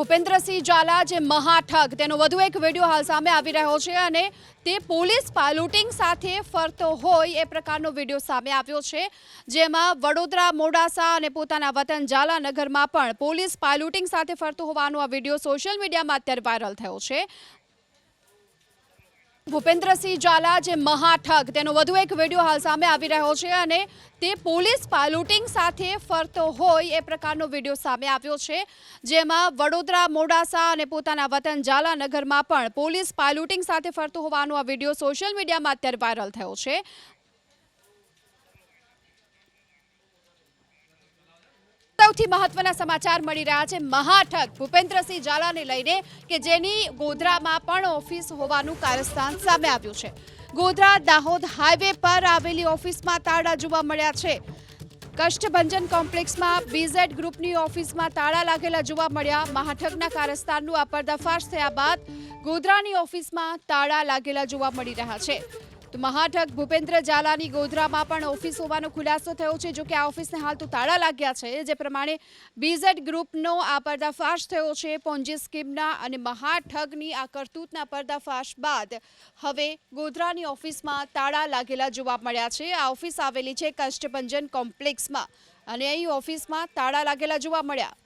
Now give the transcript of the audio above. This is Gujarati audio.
ભૂપેન્દ્રસિંહ ઝાલા જે મહાઠગ, તેનો વધુ એક વીડિયો હાલ સામે આવી રહ્યો છે અને તે પોલીસ પાયલોટિંગ સાથે ફરતો હોય એ પ્રકારનો વીડિયો સામે આવ્યો છે, જેમાં વડોદરા, મોડાસા અને પોતાના વતન ઝાલાનગરમાં પણ પોલીસ પાયલોટિંગ સાથે ફરતો હોવાનો આ વીડિયો સોશિયલ મીડિયામાં અત્યારે વાયરલ થયો છે. ભૂપેન્દ્રસિંહ ઝાલા જે મહાઠગ, તેનો વધુ એક વીડિયો હાલ સામે આવી રહ્યો છે અને તે પોલીસ પાયલોટિંગ સાથે ફરતો હોય એ પ્રકારનો વીડિયો સામે આવ્યો છે, જેમાં વડોદરા, મોડાસા અને પોતાના વતન ઝાલાનગરમાં પણ પોલીસ પાયલોટિંગ સાથે ફરતો હોવાનો આ વીડિયો સોશિયલ મીડિયામાં અત્યારે વાયરલ થયો છે. સૌથી મહત્વના સમાચાર મળી રહ્યા છે મહાઠગ ભૂપેન્દ્રસિંહ ઝાલાને લઈને કે જેની ગોધરામાં પણ ઓફિસ હોવાનું કાર્યસ્થાન સામે આવ્યું છે. ગોધરા દાહોદ હાઈવે પર આવેલી ઓફિસમાં તાળા જોવા મળ્યા છે. કષ્ટભંજન કોમ્પ્લેક્સમાં બીઝેડ ગ્રુપની ઓફિસમાં તાળા લાગેલા જોવા મળ્યા. મહાઠગના કાર્યસ્થાનનું આ પર્દાફાશ થયા બાદ ગોધરાની ઓફિસમાં તાળા લાગેલા જોવા મળી રહ્યા છે. તો મહાઠગ ભૂપેન્દ્ર ઝાલાની ગોધરામાં પણ ઓફિસ હોવાનો ખુલાસો થયો છે. જોકે આ ઓફિસને હાલ તો તાળા લાગ્યા છે, જે પ્રમાણે બીઝેડ ગ્રુપનો આ પર્દાફાશ થયો છે. પોન્જી સ્કીમના અને મહાઠગની આ કરતૂતના પર્દાફાશ બાદ હવે ગોધરાની ઓફિસમાં તાળા લાગેલા જોવા મળ્યા છે. આ ઓફિસ આવેલી છે કષ્ટભંજન કોમ્પ્લેક્સમાં અને અહીં ઓફિસમાં તાળા લાગેલા જોવા મળ્યા.